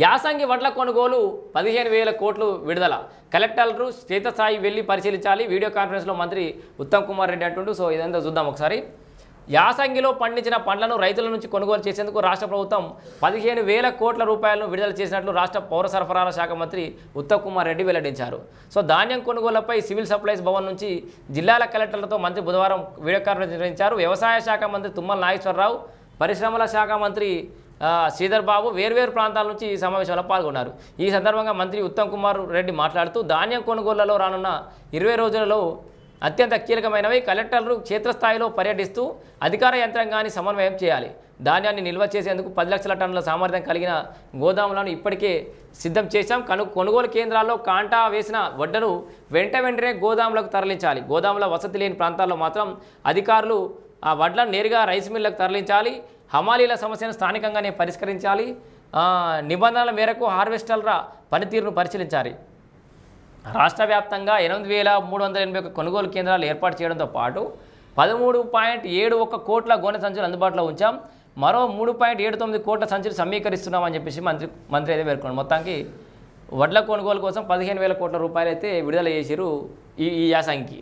యాసంగి వడ్ల కొనుగోలు పదిహేను వేల కోట్లు విడుదల. కలెక్టర్లు క్షేత్రస్థాయి వెళ్ళి పరిశీలించాలి. వీడియో కాన్ఫరెన్స్లో మంత్రి ఉత్తమ్ కుమార్ రెడ్డి అంటుండు. సో ఇదంతా చూద్దాం ఒకసారి. యాసంగిలో పండించిన పండ్లను రైతుల నుంచి కొనుగోలు చేసేందుకు రాష్ట్ర ప్రభుత్వం పదిహేను వేల కోట్ల రూపాయలను విడుదల చేసినట్లు రాష్ట్ర పౌర సరఫరాల శాఖ మంత్రి ఉత్తమ్ కుమార్ రెడ్డి వెల్లడించారు. సో ధాన్యం కొనుగోళ్ళపై సివిల్ సప్లైస్ భవన్ నుంచి జిల్లాల కలెక్టర్లతో మంత్రి బుధవారం వీడియో కాన్ఫరెన్స్ నిర్వహించారు. వ్యవసాయ శాఖ మంత్రి తుమ్మల నాగేశ్వరరావు పరిశ్రమల శాఖ మంత్రి శ్రీధర్ బాబు వేర్వేరు ప్రాంతాల నుంచి ఈ సమావేశంలో పాల్గొన్నారు. ఈ సందర్భంగా మంత్రి ఉత్తమ్ కుమార్ రెడ్డి మాట్లాడుతూ ధాన్యం కొనుగోళ్ళలో రానున్న ఇరవై రోజులలో అత్యంత కీలకమైనవి కలెక్టర్లు క్షేత్రస్థాయిలో పర్యటిస్తూ అధికార యంత్రాంగాన్ని సమన్వయం చేయాలి. ధాన్యాన్ని నిల్వ చేసేందుకు పది లక్షల టన్నుల సామర్థ్యం కలిగిన గోదాములను ఇప్పటికే సిద్ధం చేశాం. కను కొనుగోలు కేంద్రాల్లో కాంటా వేసిన వడ్డను వెంట వెంటనే గోదాములకు తరలించాలి. గోదాముల వసతి లేని ప్రాంతాల్లో మాత్రం అధికారులు ఆ వడ్లను నేరుగా రైస్ మిల్లకు తరలించాలి. హమాలీల సమస్యను స్థానికంగానే పరిష్కరించాలి. నిబంధనల మేరకు హార్వెస్టర్ల పనితీరును పరిశీలించాలి. రాష్ట్ర వ్యాప్తంగా ఎనిమిది వేల మూడు వందల ఎనభై ఒక కొనుగోలు కేంద్రాలు ఏర్పాటు చేయడంతో పాటు పదమూడు పాయింట్ ఏడు ఒక కోట్ల గోనె సంచులు అందుబాటులో ఉంచాం. మరో మూడు పాయింట్ ఏడు తొమ్మిది కోట్ల సంచులు సమీకరిస్తున్నామని చెప్పేసి మంత్రి మంత్రి అయితే పేర్కొన్నారు. మొత్తానికి వడ్ల కొనుగోలు కోసం పదిహేను వేల కోట్ల రూపాయలు అయితే విడుదల చేసిరు ఈ ఈ యాసంగికి